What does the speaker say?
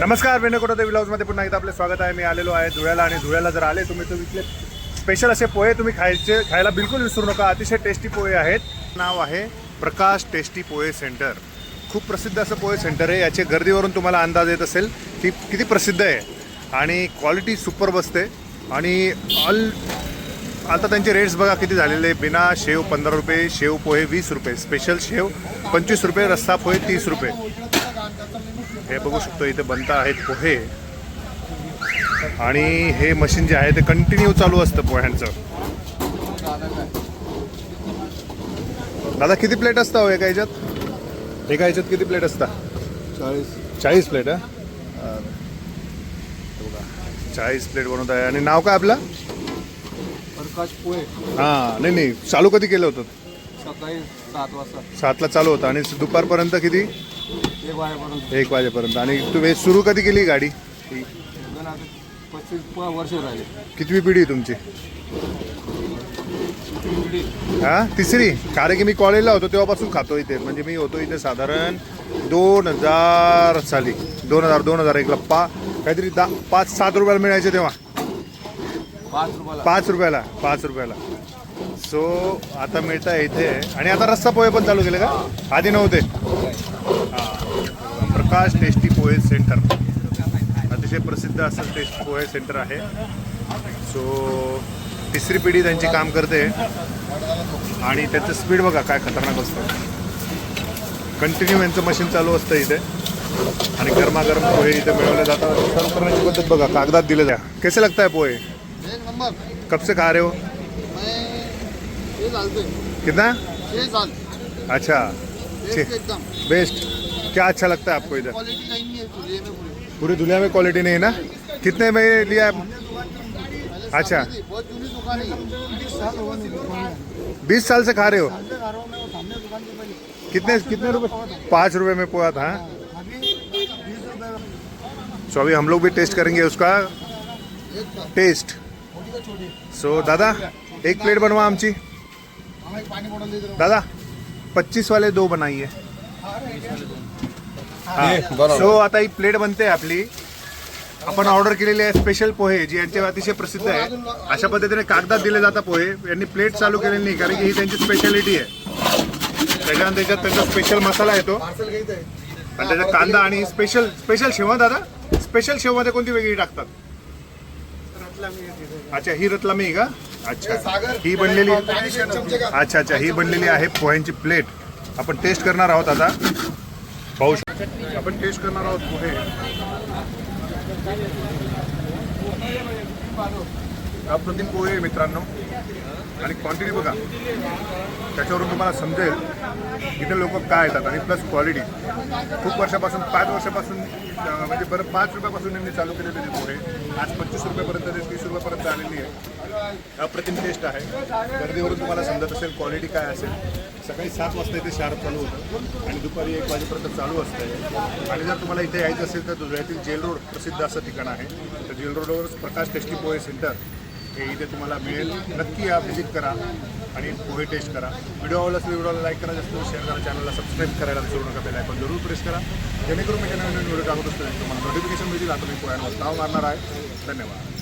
नमस्कार वेणकोटा मध्ये पुन्हा एकदा आपलं स्वागत आहे. मी आलेलो आहे धुळ्याला आणि धुळ्याला जर आले तुम्ही तर स्पेशल असे पोहे तुम्ही खायचे खायला बिलकुल विसरू नका. अतिशय टेस्टी पोहे आहेत. नाव आहे प्रकाश टेस्टी पोहे सेंटर खूप प्रसिद्ध असं पोहे सेंटर आहे. याचे गर्दीवरून तुम्हाला अंदाज येत असेल की किती प्रसिद्ध आहे. आणि क्वालिटी सुपर बसते आणि ऑल आता त्यांचे रेट्स बघा किती झालेले बिना शेव पंधरा रुपये शेव पोहे वीस रुपये स्पेशल शेव पंचवीस रुपये रस्सा पोहे तीस रुपये. हे बघू शकतो इथे बनता आहेत पोहे. आणि हे मशीन जे आहे ते कंटिन्यू चालू असतं पोह्यांचं. दादा किती प्लेट असतं हो एका ह्याच्यात? एका ह्याच्यात किती प्लेट असतात चाळीस. चाळीस प्लेट हा? चाळीस प्लेट बनवत आहे. आणि नाव काय आपलं? प्रकाश पोहे. हां नाही नाही चालू कधी केलं होतं? सकाळी सात वाजता. सातला चालू होतं. आणि दुपारपर्यंत किती? एक वाजेपर्यंत. एक वाजेपर्यंत. आणि तुम्ही सुरू कधी केली गाडी? ही आता पस्तीस प- वर्ष राहिले. कितवी पिढी आहे तुमची? पिढी. हा? तिसरी? कारण की मी कॉलेजला होतो तेव्हापासून खातो इथे. म्हणजे मी होतो इथे साधारण दोन हजार साली. दोन हजार दोन हजार एकला पा काहीतरी दहा पाच सात रुपयाला मिळायचे तेव्हा. पाच रुपयाला. पाच रुपयाला पाच रुपयाला. सो आता मिळत आहे इथे. आणि आता रस्सा पोहे पण चालू केले का? आधी नव्हते. हा. Prakash tasty Pohe centre. अतिशय प्रसिद्ध असं टेस्ट पोहे सेंटर आहे. सो तिसरी पिढी त्यांची काम करते. आणि त्याचं स्पीड बघा काय खतरनाक असतं. कंटिन्यू यांचं मशीन चालू असतं इथे. आणि गरमागरम पोहे इथे मिळवले जातात. सर्व करण्याची पद्धत बघा. कागदात दिले जा कैसे लगता है पोहे कब से खा रहे हो? साल से कितना? छः साल। अच्छा एकदम। बेस्ट क्या अच्छा लगता है आपको इधर? क्वालिटी नहीं है चूल्हे में पूरी। पूरी दुनिया में क्वालिटी नहीं है ना? कितने में लिया है? अच्छा। सामने थी, बहुत जूनी दुकान है बीस साल में। बीस साल से खा रहे हो? कितने कितने रुपए पाँच रुपए में पोहा था? अभी बीस रुपये सो अभी हम लोग भी टेस्ट करेंगे उसका टेस्ट। सो दादा एक प्लेट बनवा आमची। दादा पच्चीस वाले दो बनाइए। हाँ सो आता ही प्लेट बनते आपली। आपण ऑर्डर केलेली आहे स्पेशल पोहे जी यांचे अतिशय प्रसिद्ध आहे. अशा पद्धतीने कागदात दिले जातात पोहे. यांनी प्लेट चालू केलेली नाही कारण की ही त्यांची स्पेशालिटी आहे. त्याच्यानंतर त्याच्यात त्यांचा स्पेशल मसाला येतो. आणि त्याच्यात कांदा आणि स्पेशल स्पेशल शेव हं दादा. स्पेशल शेवमध्ये कोणती वेगळी टाकतात? अच्छा ही रतलामी आहे का? अच्छा ही बनलेली अच्छा अच्छा. ही बनलेली आहे पोह्यांची प्लेट. आपण टेस्ट करणार आहोत आता. पाहू शकतो आपण टेस्ट करणार आहोत पोहे. अप्रतिम पोहे मित्रांनो. आणि क्वांटिटी बघा. त्याच्यावरून तुम्हाला समजेल इथे लोक काय येतात आणि प्लस क्वालिटी खूप वर्षापासून पाच वर्षापासून म्हणजे बरं पाच रुपयापासून त्यांनी चालू केलेले ते पोहे. आज पंचवीस रुपयापर्यंत ते तीस रुपयापर्यंत आलेली आहे. अप्रतिम टेस्ट आहे. गर्दीवरून तुम्हाला समजत असेल क्वालिटी काय असेल. सकाळी सात वाजता इथे शार्प चालू होतं. आणि दुपारी एक वाजेपर्यंत चालू असतं. आणि जर तुम्हाला इथे यायचं असेल तर धुळ्यातील जेल रोड प्रसिद्ध असं ठिकाण आहे. तर जेल रोडवरच प्रकाश टेस्टी पोहे सेंटर हे इथे तुम्हाला मिळेल. नक्की या व्हिजिट करा आणि पोहे टेस्ट करा. व्हिडिओ आवडला असेल व्हिडिओला लाईक करा. जास्त शेअर करा. चॅनलला सबस्क्राईब करायला विसरू नका. बेल आयकॉन जरूर प्रेस करा. जेणेकरून मी नवीन व्हिडिओ टाकत असतो तुम्हाला नोटिफिकेशन मिळतील आता मी पोह्यांवर नाव मारणार आहे. धन्यवाद.